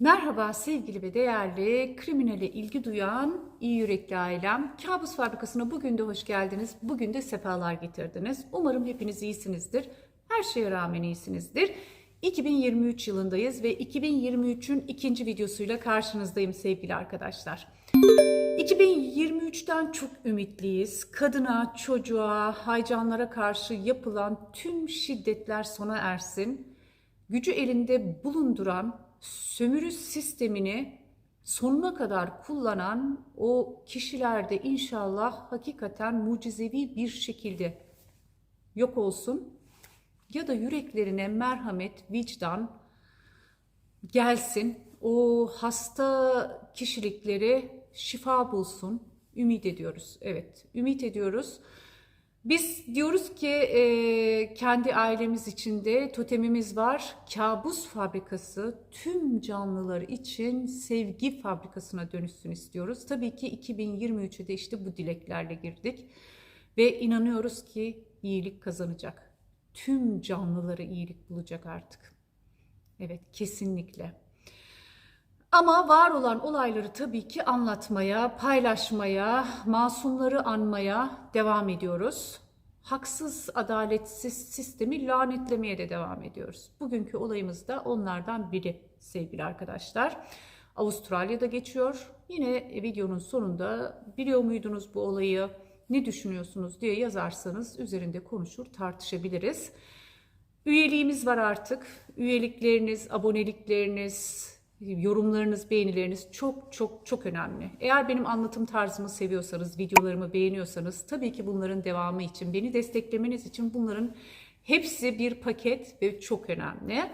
Merhaba sevgili ve değerli kriminale ilgi duyan iyi yürekli ailem. Kabus Fabrikası'na bugün de hoş geldiniz. Bugün de sefalar getirdiniz. Umarım hepiniz iyisinizdir. Her şeye rağmen iyisinizdir. 2023 yılındayız ve 2023'ün ikinci videosuyla karşınızdayım sevgili arkadaşlar. 2023'ten çok ümitliyiz. Kadına, çocuğa, haycanlara karşı yapılan tüm şiddetler sona ersin. Gücü elinde bulunduran sömürü sistemini sonuna kadar kullanan o kişilerde inşallah hakikaten mucizevi bir şekilde yok olsun ya da yüreklerine merhamet, vicdan gelsin. O hasta kişilikleri şifa bulsun. Ümit ediyoruz. Evet, ümit ediyoruz. Biz diyoruz ki e, kendi ailemiz içinde totemimiz var. Kabus fabrikası tüm canlılar için sevgi fabrikasına dönüşsün istiyoruz. Tabii ki 2023'e de işte bu dileklerle girdik. Ve inanıyoruz ki iyilik kazanacak. Tüm canlılara iyilik bulacak artık. Evet kesinlikle. Ama var olan olayları tabii ki anlatmaya, paylaşmaya, masumları anmaya devam ediyoruz. Haksız, adaletsiz sistemi lanetlemeye de devam ediyoruz. Bugünkü olayımız da onlardan biri sevgili arkadaşlar. Avustralya'da geçiyor. Yine videonun sonunda biliyor muydunuz bu olayı, ne düşünüyorsunuz diye yazarsanız üzerinde konuşur, tartışabiliriz. Üyeliğimiz var artık. Üyelikleriniz, abonelikleriniz, yorumlarınız, beğenileriniz çok çok çok önemli. Eğer benim anlatım tarzımı seviyorsanız, videolarımı beğeniyorsanız tabii ki bunların devamı için, beni desteklemeniz için bunların hepsi bir paket ve çok önemli.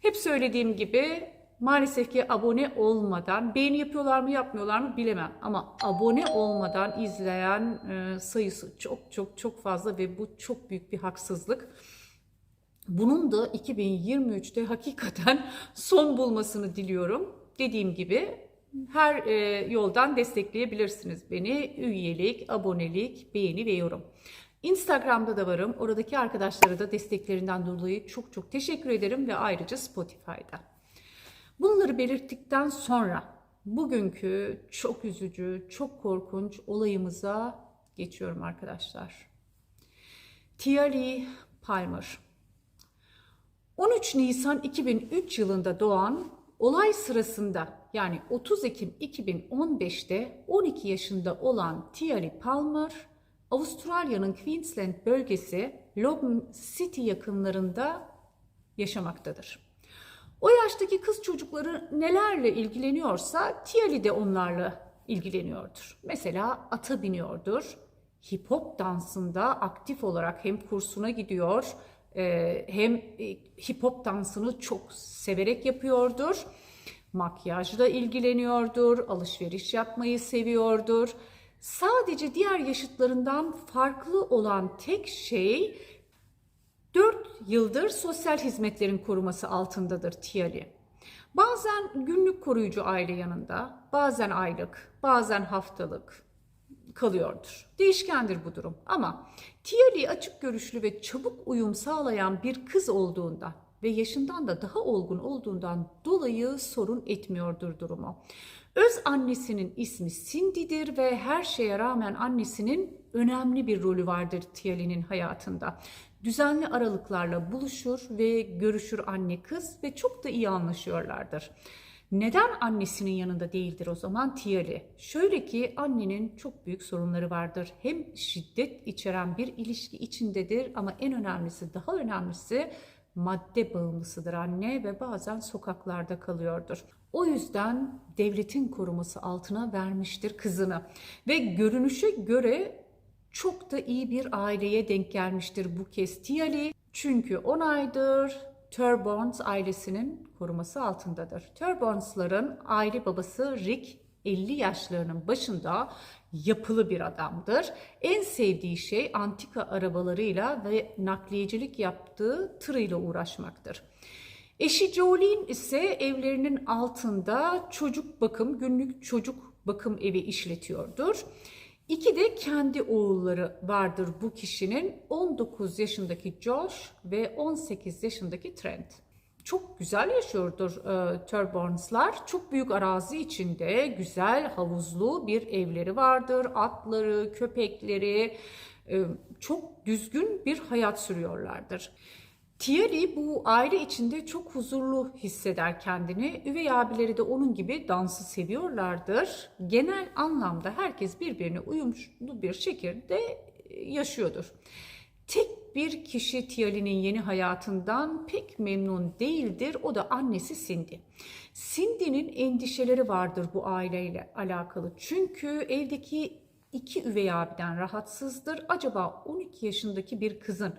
Hep söylediğim gibi maalesef ki abone olmadan, beğeni yapıyorlar mı yapmıyorlar mı bilemem. Ama abone olmadan izleyen e, sayısı çok çok çok fazla ve bu çok büyük bir haksızlık. Bunun da 2023'te hakikaten son bulmasını diliyorum. Dediğim gibi her e, yoldan destekleyebilirsiniz beni. Üyelik, abonelik, beğeni ve yorum. Instagram'da da varım. Oradaki arkadaşlara da desteklerinden dolayı çok çok teşekkür ederim ve ayrıca Spotify'da. Bunları belirttikten sonra bugünkü çok üzücü, çok korkunç olayımıza geçiyorum arkadaşlar. Lee Palmer 13 Nisan 2003 yılında doğan olay sırasında yani 30 Ekim 2015'te 12 yaşında olan Tiari Palmer, Avustralya'nın Queensland bölgesi Logan City yakınlarında yaşamaktadır. O yaştaki kız çocukları nelerle ilgileniyorsa Tiali de onlarla ilgileniyordur. Mesela ata biniyordur. Hip hop dansında aktif olarak hem kursuna gidiyor ee, hem e, hip hop dansını çok severek yapıyordur. Makyajla ilgileniyordur, alışveriş yapmayı seviyordur. Sadece diğer yaşıtlarından farklı olan tek şey 4 yıldır sosyal hizmetlerin koruması altındadır Tiali. Bazen günlük koruyucu aile yanında, bazen aylık, bazen haftalık, kalıyordur. Değişkendir bu durum ama Tiali açık görüşlü ve çabuk uyum sağlayan bir kız olduğunda ve yaşından da daha olgun olduğundan dolayı sorun etmiyordur durumu. Öz annesinin ismi Cindy'dir ve her şeye rağmen annesinin önemli bir rolü vardır Tiali'nin hayatında. Düzenli aralıklarla buluşur ve görüşür anne kız ve çok da iyi anlaşıyorlardır. Neden annesinin yanında değildir o zaman Tiali? Şöyle ki annenin çok büyük sorunları vardır. Hem şiddet içeren bir ilişki içindedir ama en önemlisi daha önemlisi madde bağımlısıdır anne ve bazen sokaklarda kalıyordur. O yüzden devletin koruması altına vermiştir kızını ve görünüşe göre çok da iyi bir aileye denk gelmiştir bu kez Tiali. Çünkü 10 aydır Turbons ailesinin koruması altındadır. Turbons'ların aile babası Rick 50 yaşlarının başında yapılı bir adamdır. En sevdiği şey antika arabalarıyla ve nakliyecilik yaptığı tırıyla uğraşmaktır. Eşi Jolene ise evlerinin altında çocuk bakım, günlük çocuk bakım evi işletiyordur. İki de kendi oğulları vardır bu kişinin. 19 yaşındaki Josh ve 18 yaşındaki Trent. Çok güzel yaşıyordur e, Turburns'lar. Çok büyük arazi içinde güzel havuzlu bir evleri vardır. Atları, köpekleri e, çok düzgün bir hayat sürüyorlardır. Thierry bu aile içinde çok huzurlu hisseder kendini. Üvey abileri de onun gibi dansı seviyorlardır. Genel anlamda herkes birbirine uyumlu bir şekilde yaşıyordur. Tek bir kişi Thierry'nin yeni hayatından pek memnun değildir. O da annesi Cindy. Cindy'nin endişeleri vardır bu aileyle alakalı. Çünkü evdeki iki üvey abiden rahatsızdır. Acaba 12 yaşındaki bir kızın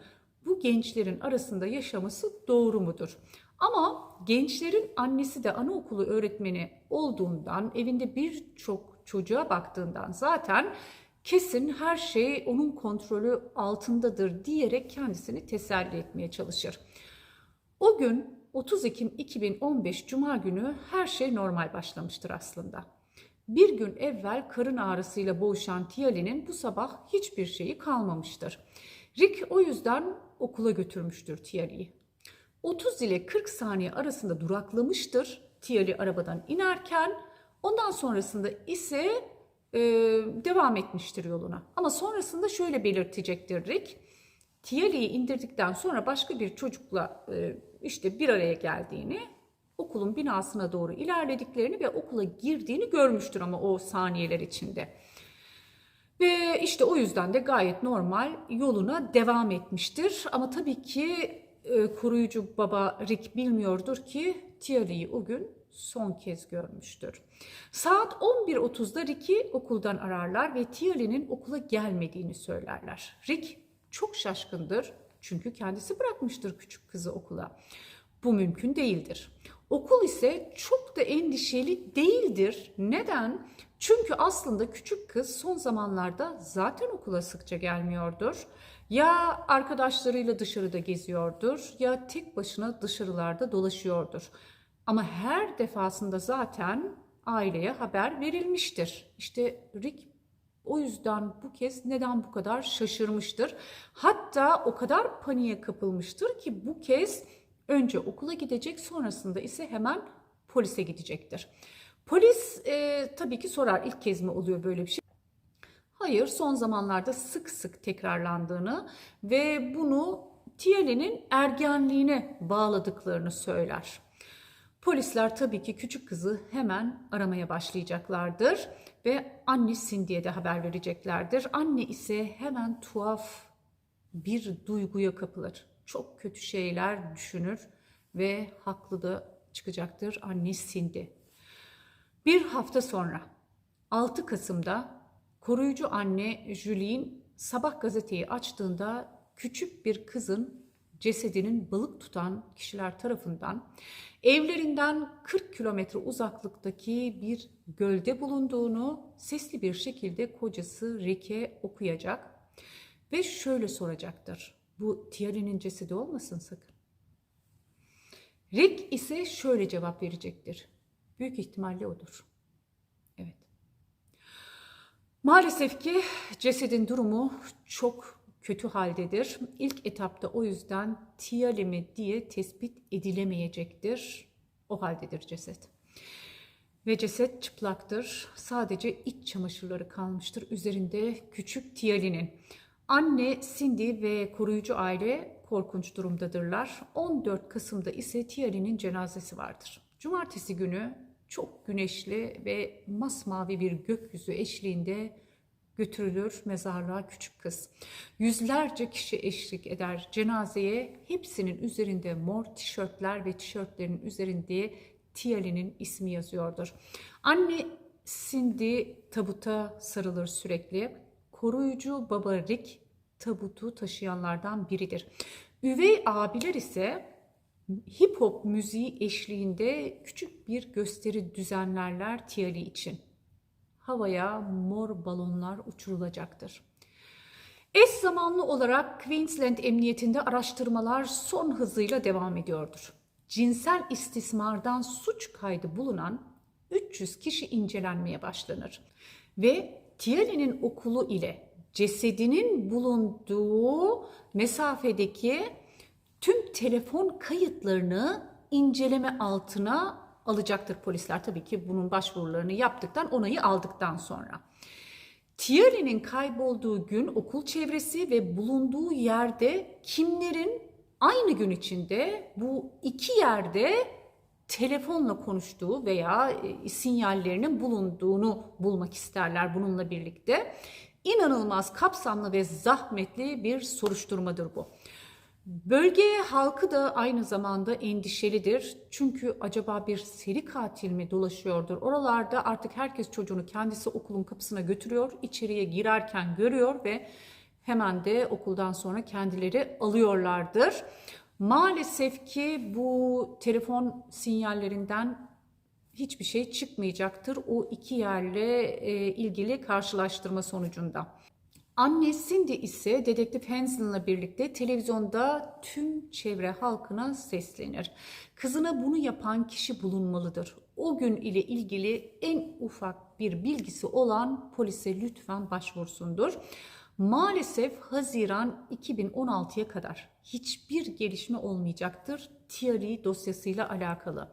bu gençlerin arasında yaşaması doğru mudur? Ama gençlerin annesi de anaokulu öğretmeni olduğundan, evinde birçok çocuğa baktığından zaten kesin her şey onun kontrolü altındadır diyerek kendisini teselli etmeye çalışır. O gün 30 Ekim 2015 Cuma günü her şey normal başlamıştır aslında. Bir gün evvel karın ağrısıyla boğuşan Tiali'nin bu sabah hiçbir şeyi kalmamıştır. Rick o yüzden okula götürmüştür Tiali'yi. 30 ile 40 saniye arasında duraklamıştır Tiali arabadan inerken. Ondan sonrasında ise e, devam etmiştir yoluna. Ama sonrasında şöyle belirtecektir Rick. Tiali'yi indirdikten sonra başka bir çocukla e, işte bir araya geldiğini, okulun binasına doğru ilerlediklerini ve okula girdiğini görmüştür ama o saniyeler içinde. Ve işte o yüzden de gayet normal yoluna devam etmiştir. Ama tabii ki e, koruyucu baba Rick bilmiyordur ki Tiali'yi o gün son kez görmüştür. Saat 11.30'da Rick'i okuldan ararlar ve Tiali'nin okula gelmediğini söylerler. Rick çok şaşkındır çünkü kendisi bırakmıştır küçük kızı okula. Bu mümkün değildir. Okul ise çok da endişeli değildir. Neden? Çünkü aslında küçük kız son zamanlarda zaten okula sıkça gelmiyordur. Ya arkadaşlarıyla dışarıda geziyordur ya tek başına dışarılarda dolaşıyordur. Ama her defasında zaten aileye haber verilmiştir. İşte Rick o yüzden bu kez neden bu kadar şaşırmıştır. Hatta o kadar paniğe kapılmıştır ki bu kez önce okula gidecek sonrasında ise hemen polise gidecektir. Polis e, tabii ki sorar ilk kez mi oluyor böyle bir şey? Hayır son zamanlarda sık sık tekrarlandığını ve bunu Tiali'nin ergenliğine bağladıklarını söyler. Polisler tabii ki küçük kızı hemen aramaya başlayacaklardır ve anne Cindy'ye de haber vereceklerdir. Anne ise hemen tuhaf bir duyguya kapılır. Çok kötü şeyler düşünür ve haklı da çıkacaktır anne Cindy. Bir hafta sonra 6 Kasım'da koruyucu anne Julie sabah gazeteyi açtığında küçük bir kızın cesedinin balık tutan kişiler tarafından evlerinden 40 kilometre uzaklıktaki bir gölde bulunduğunu sesli bir şekilde kocası Rick'e okuyacak ve şöyle soracaktır. Bu Thierry'nin cesedi olmasın sakın. Rick ise şöyle cevap verecektir. Büyük ihtimalle odur. Evet. Maalesef ki cesedin durumu çok kötü haldedir. İlk etapta o yüzden Tiali mi diye tespit edilemeyecektir. O haldedir ceset. Ve ceset çıplaktır. Sadece iç çamaşırları kalmıştır. Üzerinde küçük Tiali'nin. Anne, Cindy ve koruyucu aile korkunç durumdadırlar. 14 Kasım'da ise Tiali'nin cenazesi vardır. Cumartesi günü çok güneşli ve masmavi bir gökyüzü eşliğinde götürülür mezarlığa küçük kız. Yüzlerce kişi eşlik eder cenazeye. Hepsinin üzerinde mor tişörtler ve tişörtlerin üzerinde Tiali'nin ismi yazıyordur. Anne Cindy tabuta sarılır sürekli. Koruyucu baba Rick tabutu taşıyanlardan biridir. Üvey abiler ise hip hop müziği eşliğinde küçük bir gösteri düzenlerler Tiali için. Havaya mor balonlar uçurulacaktır. Eş zamanlı olarak Queensland Emniyetinde araştırmalar son hızıyla devam ediyordur. cinsel istismardan suç kaydı bulunan 300 kişi incelenmeye başlanır. Ve Tiali'nin okulu ile cesedinin bulunduğu mesafedeki tüm telefon kayıtlarını inceleme altına alacaktır polisler. Tabii ki bunun başvurularını yaptıktan, onayı aldıktan sonra. Tiali'nin kaybolduğu gün okul çevresi ve bulunduğu yerde kimlerin aynı gün içinde bu iki yerde telefonla konuştuğu veya e, sinyallerinin bulunduğunu bulmak isterler bununla birlikte. İnanılmaz kapsamlı ve zahmetli bir soruşturmadır bu. Bölge halkı da aynı zamanda endişelidir. Çünkü acaba bir seri katil mi dolaşıyordur? Oralarda artık herkes çocuğunu kendisi okulun kapısına götürüyor, içeriye girerken görüyor ve hemen de okuldan sonra kendileri alıyorlardır. Maalesef ki bu telefon sinyallerinden hiçbir şey çıkmayacaktır o iki yerle e, ilgili karşılaştırma sonucunda. Anne Cindy ise dedektif Hansen'la birlikte televizyonda tüm çevre halkına seslenir. Kızına bunu yapan kişi bulunmalıdır. O gün ile ilgili en ufak bir bilgisi olan polise lütfen başvursundur. Maalesef Haziran 2016'ya kadar hiçbir gelişme olmayacaktır Thierry dosyasıyla alakalı.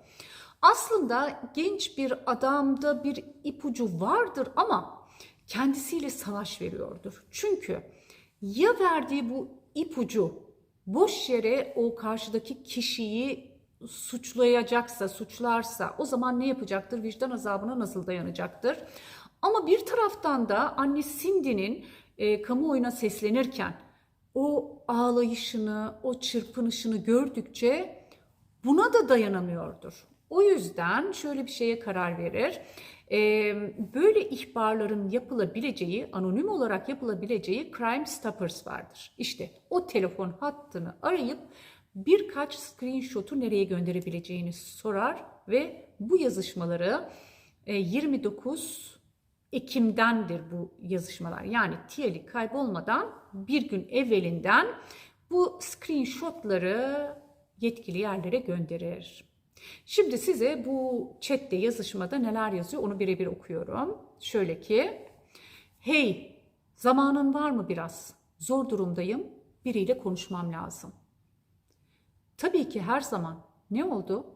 Aslında genç bir adamda bir ipucu vardır ama kendisiyle savaş veriyordur. Çünkü ya verdiği bu ipucu boş yere o karşıdaki kişiyi suçlayacaksa, suçlarsa o zaman ne yapacaktır? Vicdan azabına nasıl dayanacaktır? Ama bir taraftan da anne Cindy'nin e, kamuoyuna seslenirken o ağlayışını, o çırpınışını gördükçe buna da dayanamıyordur. O yüzden şöyle bir şeye karar verir. Böyle ihbarların yapılabileceği, anonim olarak yapılabileceği Crime Stoppers vardır. İşte o telefon hattını arayıp birkaç screenshot'u nereye gönderebileceğini sorar ve bu yazışmaları 29 e, Ekim'dendir bu yazışmalar. Yani Tiyeli kaybolmadan bir gün evvelinden bu screenshotları yetkili yerlere gönderir. Şimdi size bu chatte yazışmada neler yazıyor onu birebir okuyorum. Şöyle ki, hey zamanın var mı biraz? Zor durumdayım, biriyle konuşmam lazım. Tabii ki her zaman. Ne oldu?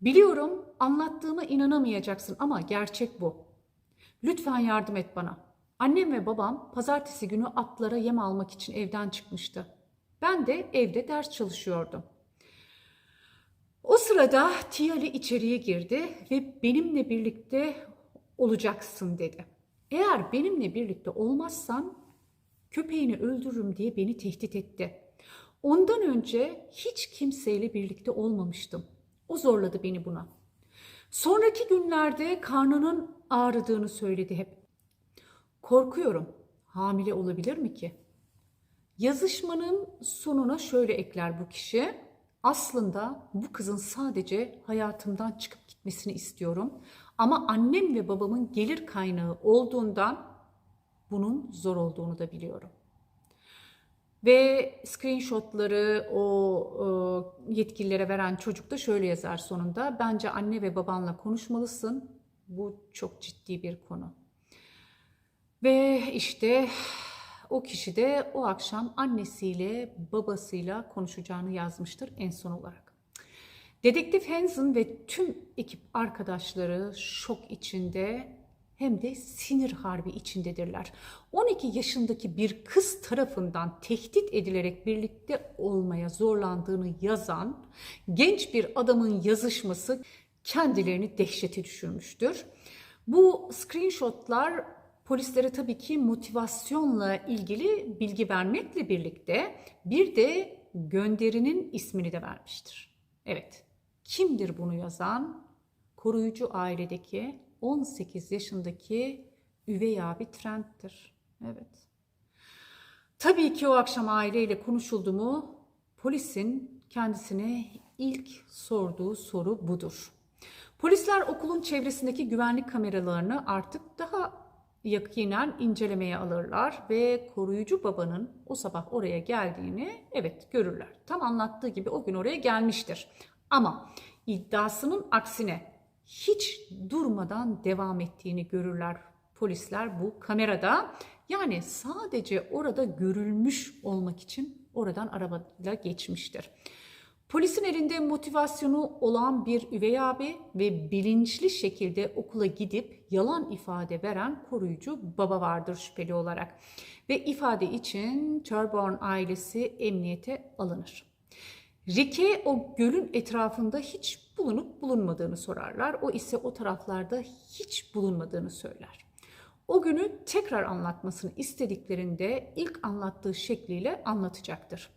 Biliyorum anlattığıma inanamayacaksın ama gerçek bu. Lütfen yardım et bana. Annem ve babam pazartesi günü atlara yem almak için evden çıkmıştı. Ben de evde ders çalışıyordum. O sırada Tiyali içeriye girdi ve benimle birlikte olacaksın dedi. Eğer benimle birlikte olmazsan köpeğini öldürürüm diye beni tehdit etti. Ondan önce hiç kimseyle birlikte olmamıştım. O zorladı beni buna. Sonraki günlerde karnının ağrıdığını söyledi hep. Korkuyorum. Hamile olabilir mi ki? Yazışmanın sonuna şöyle ekler bu kişi. Aslında bu kızın sadece hayatımdan çıkıp gitmesini istiyorum. Ama annem ve babamın gelir kaynağı olduğundan bunun zor olduğunu da biliyorum. Ve screenshotları o e, yetkililere veren çocuk da şöyle yazar sonunda. Bence anne ve babanla konuşmalısın. Bu çok ciddi bir konu. Ve işte o kişi de o akşam annesiyle babasıyla konuşacağını yazmıştır en son olarak. Dedektif Hansen ve tüm ekip arkadaşları şok içinde hem de sinir harbi içindedirler. 12 yaşındaki bir kız tarafından tehdit edilerek birlikte olmaya zorlandığını yazan genç bir adamın yazışması kendilerini dehşete düşürmüştür. Bu screenshotlar polislere tabii ki motivasyonla ilgili bilgi vermekle birlikte bir de gönderinin ismini de vermiştir. Evet, kimdir bunu yazan? Koruyucu ailedeki 18 yaşındaki üvey abi Trent'tir. Evet. Tabii ki o akşam aileyle konuşuldu mu polisin kendisine ilk sorduğu soru budur. Polisler okulun çevresindeki güvenlik kameralarını artık daha yakinen incelemeye alırlar ve koruyucu babanın o sabah oraya geldiğini evet görürler. Tam anlattığı gibi o gün oraya gelmiştir. Ama iddiasının aksine hiç durmadan devam ettiğini görürler polisler bu kamerada. Yani sadece orada görülmüş olmak için oradan arabayla geçmiştir. Polisin elinde motivasyonu olan bir üvey abi ve bilinçli şekilde okula gidip yalan ifade veren koruyucu baba vardır şüpheli olarak. Ve ifade için Turborn ailesi emniyete alınır. Rick'e o gölün etrafında hiç bulunup bulunmadığını sorarlar. O ise o taraflarda hiç bulunmadığını söyler. O günü tekrar anlatmasını istediklerinde ilk anlattığı şekliyle anlatacaktır.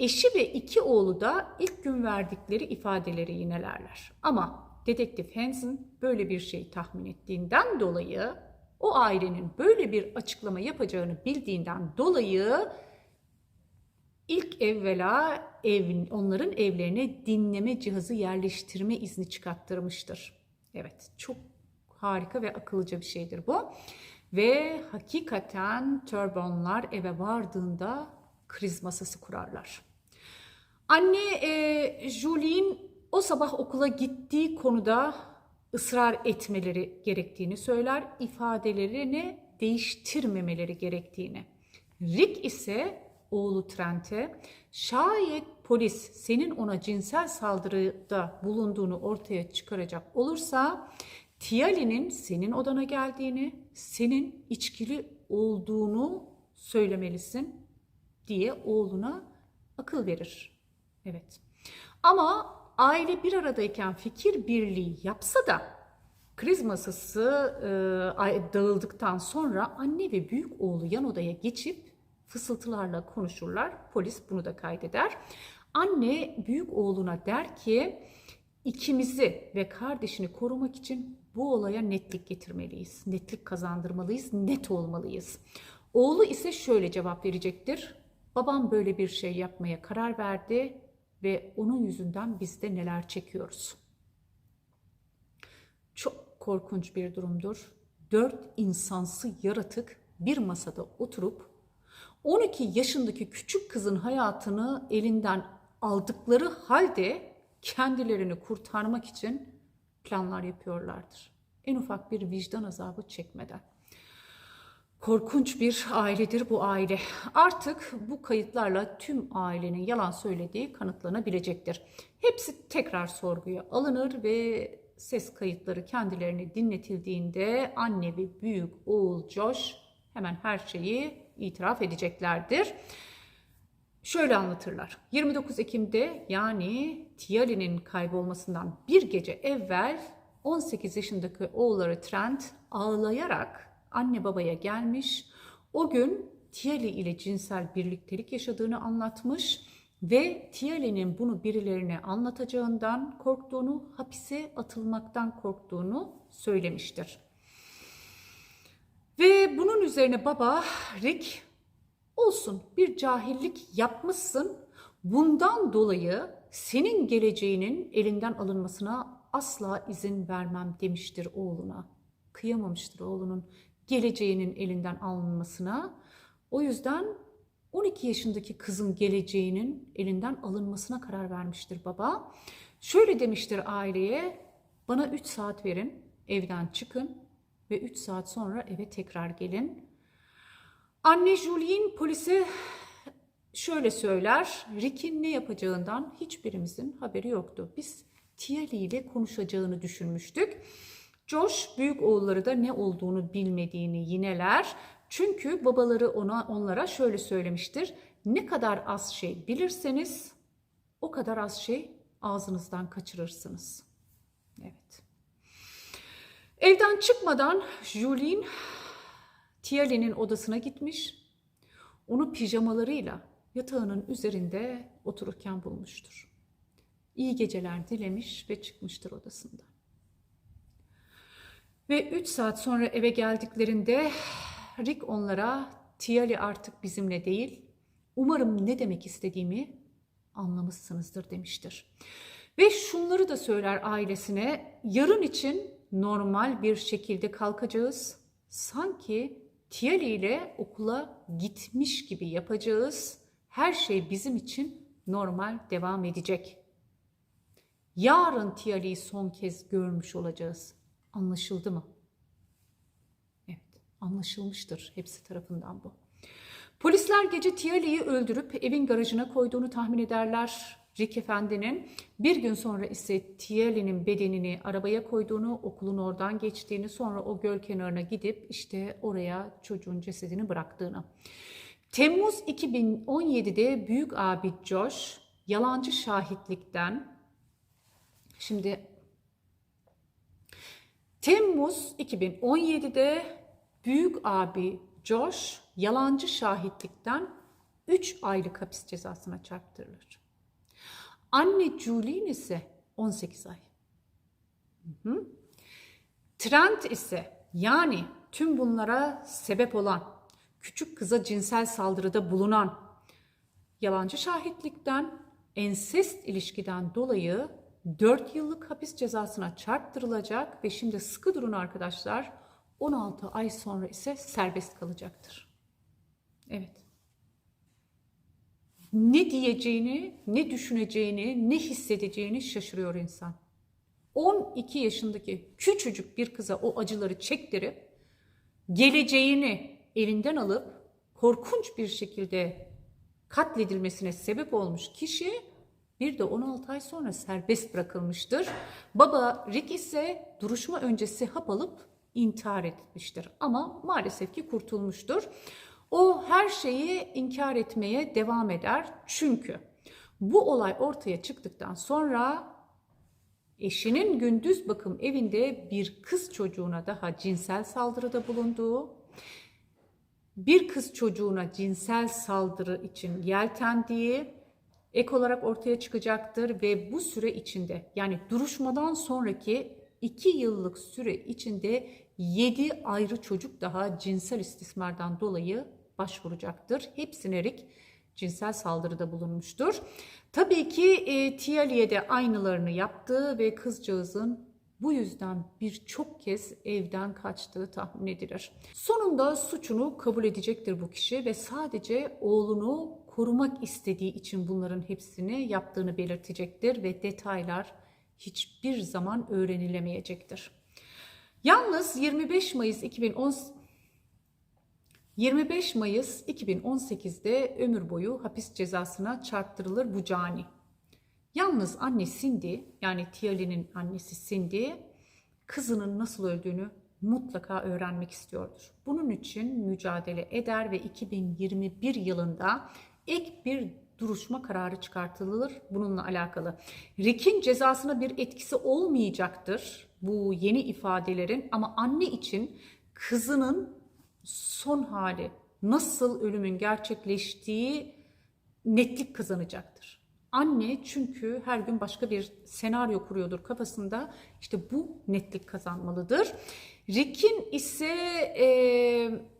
Eşi ve iki oğlu da ilk gün verdikleri ifadeleri yinelerler. Ama dedektif Hansen böyle bir şey tahmin ettiğinden dolayı o ailenin böyle bir açıklama yapacağını bildiğinden dolayı ilk evvela ev, onların evlerine dinleme cihazı yerleştirme izni çıkarttırmıştır. Evet çok harika ve akıllıca bir şeydir bu. Ve hakikaten Turbonlar eve vardığında kriz masası kurarlar. Anne e, Julien o sabah okula gittiği konuda ısrar etmeleri gerektiğini söyler, ifadelerini değiştirmemeleri gerektiğini. Rick ise oğlu Trent'e şayet polis senin ona cinsel saldırıda bulunduğunu ortaya çıkaracak olursa Tiali'nin senin odana geldiğini, senin içkili olduğunu söylemelisin diye oğluna akıl verir. Evet. Ama aile bir aradayken fikir birliği yapsa da kriz masası e, dağıldıktan sonra anne ve büyük oğlu yan odaya geçip fısıltılarla konuşurlar. Polis bunu da kaydeder. Anne büyük oğluna der ki ikimizi ve kardeşini korumak için bu olaya netlik getirmeliyiz. Netlik kazandırmalıyız, net olmalıyız. Oğlu ise şöyle cevap verecektir. Babam böyle bir şey yapmaya karar verdi ve onun yüzünden biz de neler çekiyoruz. Çok korkunç bir durumdur. Dört insansı yaratık bir masada oturup 12 yaşındaki küçük kızın hayatını elinden aldıkları halde kendilerini kurtarmak için planlar yapıyorlardır. En ufak bir vicdan azabı çekmeden. Korkunç bir ailedir bu aile. Artık bu kayıtlarla tüm ailenin yalan söylediği kanıtlanabilecektir. Hepsi tekrar sorguya alınır ve ses kayıtları kendilerine dinletildiğinde anne ve büyük oğul Josh hemen her şeyi itiraf edeceklerdir. Şöyle anlatırlar. 29 Ekim'de yani Tiali'nin kaybolmasından bir gece evvel 18 yaşındaki oğulları Trent ağlayarak anne babaya gelmiş. O gün Tiali ile cinsel birliktelik yaşadığını anlatmış ve Tiali'nin bunu birilerine anlatacağından korktuğunu, hapise atılmaktan korktuğunu söylemiştir. Ve bunun üzerine baba Rick olsun bir cahillik yapmışsın. Bundan dolayı senin geleceğinin elinden alınmasına asla izin vermem demiştir oğluna. Kıyamamıştır oğlunun geleceğinin elinden alınmasına. O yüzden 12 yaşındaki kızın geleceğinin elinden alınmasına karar vermiştir baba. Şöyle demiştir aileye, bana 3 saat verin, evden çıkın ve 3 saat sonra eve tekrar gelin. Anne Julien polise şöyle söyler, Rick'in ne yapacağından hiçbirimizin haberi yoktu. Biz Tiali ile konuşacağını düşünmüştük. Josh büyük oğulları da ne olduğunu bilmediğini yineler. Çünkü babaları ona onlara şöyle söylemiştir. Ne kadar az şey bilirseniz o kadar az şey ağzınızdan kaçırırsınız. Evet. Evden çıkmadan Julien Tiali'nin odasına gitmiş. Onu pijamalarıyla yatağının üzerinde otururken bulmuştur. İyi geceler dilemiş ve çıkmıştır odasında. Ve 3 saat sonra eve geldiklerinde Rick onlara Tiali artık bizimle değil, umarım ne demek istediğimi anlamışsınızdır demiştir. Ve şunları da söyler ailesine, yarın için normal bir şekilde kalkacağız. Sanki Tiali ile okula gitmiş gibi yapacağız. Her şey bizim için normal devam edecek. Yarın Tiali'yi son kez görmüş olacağız. Anlaşıldı mı? Evet, anlaşılmıştır hepsi tarafından bu. Polisler gece Tiali'yi öldürüp evin garajına koyduğunu tahmin ederler. Rick Efendi'nin bir gün sonra ise Tiali'nin bedenini arabaya koyduğunu, okulun oradan geçtiğini, sonra o göl kenarına gidip işte oraya çocuğun cesedini bıraktığını. Temmuz 2017'de büyük abi Josh yalancı şahitlikten şimdi Temmuz 2017'de büyük abi Josh yalancı şahitlikten 3 aylık hapis cezasına çarptırılır. Anne Julien ise 18 ay. Hı hı. Trent ise yani tüm bunlara sebep olan, küçük kıza cinsel saldırıda bulunan, yalancı şahitlikten, ensest ilişkiden dolayı 4 yıllık hapis cezasına çarptırılacak ve şimdi sıkı durun arkadaşlar 16 ay sonra ise serbest kalacaktır. Evet. Ne diyeceğini, ne düşüneceğini, ne hissedeceğini şaşırıyor insan. 12 yaşındaki küçücük bir kıza o acıları çektirip geleceğini elinden alıp korkunç bir şekilde katledilmesine sebep olmuş kişi bir de 16 ay sonra serbest bırakılmıştır. Baba Rick ise duruşma öncesi hap alıp intihar etmiştir ama maalesef ki kurtulmuştur. O her şeyi inkar etmeye devam eder çünkü bu olay ortaya çıktıktan sonra eşinin gündüz bakım evinde bir kız çocuğuna daha cinsel saldırıda bulunduğu, bir kız çocuğuna cinsel saldırı için yeltendiği ek olarak ortaya çıkacaktır ve bu süre içinde yani duruşmadan sonraki 2 yıllık süre içinde 7 ayrı çocuk daha cinsel istismardan dolayı başvuracaktır. Hepsine Rick cinsel saldırıda bulunmuştur. Tabii ki e, Tiali'ye de aynılarını yaptı ve kızcağızın bu yüzden birçok kez evden kaçtığı tahmin edilir. Sonunda suçunu kabul edecektir bu kişi ve sadece oğlunu korumak istediği için bunların hepsini yaptığını belirtecektir ve detaylar hiçbir zaman öğrenilemeyecektir. Yalnız 25 Mayıs 2010 25 Mayıs 2018'de ömür boyu hapis cezasına çarptırılır bu cani. Yalnız anne Cindy yani Tiali'nin annesi Cindy kızının nasıl öldüğünü mutlaka öğrenmek istiyordur. Bunun için mücadele eder ve 2021 yılında ek bir duruşma kararı çıkartılır bununla alakalı. Rick'in cezasına bir etkisi olmayacaktır bu yeni ifadelerin ama anne için kızının son hali nasıl ölümün gerçekleştiği netlik kazanacaktır. Anne çünkü her gün başka bir senaryo kuruyordur kafasında. İşte bu netlik kazanmalıdır. Rick'in ise e,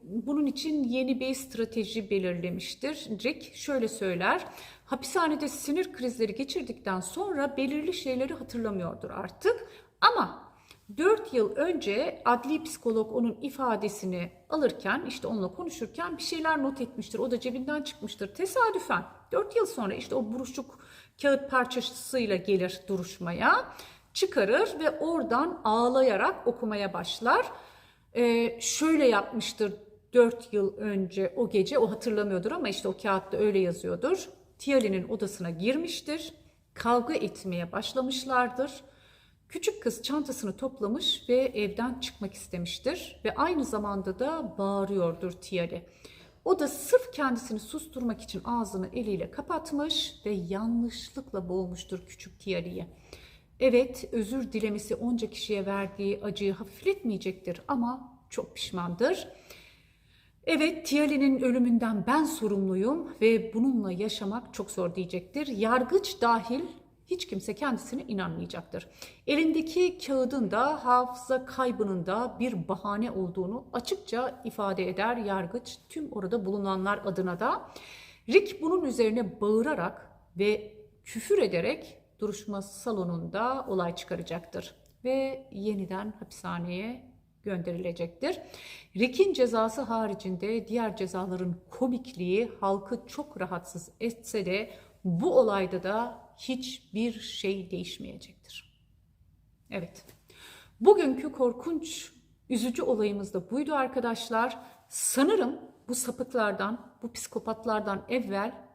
bunun için yeni bir strateji belirlemiştir. Rick şöyle söyler. Hapishanede sinir krizleri geçirdikten sonra belirli şeyleri hatırlamıyordur artık. Ama 4 yıl önce adli psikolog onun ifadesini alırken işte onunla konuşurken bir şeyler not etmiştir. O da cebinden çıkmıştır. Tesadüfen 4 yıl sonra işte o buruşuk kağıt parçasıyla gelir duruşmaya çıkarır ve oradan ağlayarak okumaya başlar. Ee, şöyle yapmıştır 4 yıl önce o gece o hatırlamıyordur ama işte o kağıtta öyle yazıyordur. Tiali'nin odasına girmiştir. Kavga etmeye başlamışlardır. Küçük kız çantasını toplamış ve evden çıkmak istemiştir ve aynı zamanda da bağırıyordur Tiali. O da sırf kendisini susturmak için ağzını eliyle kapatmış ve yanlışlıkla boğmuştur küçük Tiali'yi. Evet, özür dilemesi onca kişiye verdiği acıyı hafifletmeyecektir ama çok pişmandır. Evet, Tiali'nin ölümünden ben sorumluyum ve bununla yaşamak çok zor diyecektir. Yargıç dahil hiç kimse kendisine inanmayacaktır. Elindeki kağıdın da hafıza kaybının da bir bahane olduğunu açıkça ifade eder yargıç tüm orada bulunanlar adına da. Rick bunun üzerine bağırarak ve küfür ederek duruşma salonunda olay çıkaracaktır ve yeniden hapishaneye gönderilecektir. Rick'in cezası haricinde diğer cezaların komikliği halkı çok rahatsız etse de bu olayda da hiçbir şey değişmeyecektir. Evet. Bugünkü korkunç, üzücü olayımız da buydu arkadaşlar. Sanırım bu sapıklardan, bu psikopatlardan evvel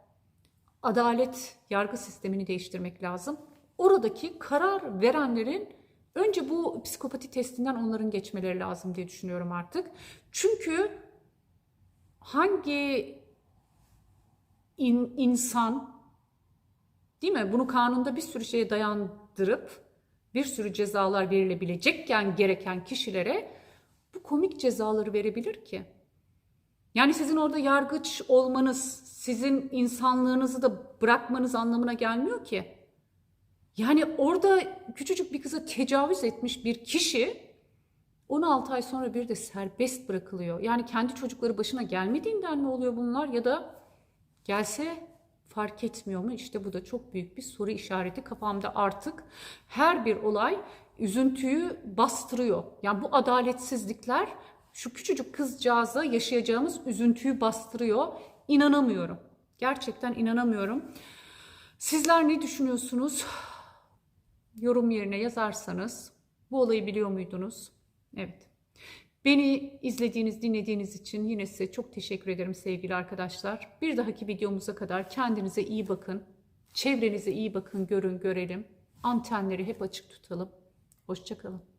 adalet yargı sistemini değiştirmek lazım. Oradaki karar verenlerin önce bu psikopati testinden onların geçmeleri lazım diye düşünüyorum artık. Çünkü hangi in- insan değil mi bunu kanunda bir sürü şeye dayandırıp bir sürü cezalar verilebilecekken gereken kişilere bu komik cezaları verebilir ki? Yani sizin orada yargıç olmanız, sizin insanlığınızı da bırakmanız anlamına gelmiyor ki. Yani orada küçücük bir kıza tecavüz etmiş bir kişi 16 ay sonra bir de serbest bırakılıyor. Yani kendi çocukları başına gelmediğinden mi oluyor bunlar ya da gelse fark etmiyor mu? İşte bu da çok büyük bir soru işareti kafamda artık. Her bir olay üzüntüyü bastırıyor. Yani bu adaletsizlikler şu küçücük kızcağıza yaşayacağımız üzüntüyü bastırıyor. İnanamıyorum. Gerçekten inanamıyorum. Sizler ne düşünüyorsunuz? Yorum yerine yazarsanız bu olayı biliyor muydunuz? Evet. Beni izlediğiniz, dinlediğiniz için yine size çok teşekkür ederim sevgili arkadaşlar. Bir dahaki videomuza kadar kendinize iyi bakın. Çevrenize iyi bakın, görün, görelim. Antenleri hep açık tutalım. Hoşçakalın.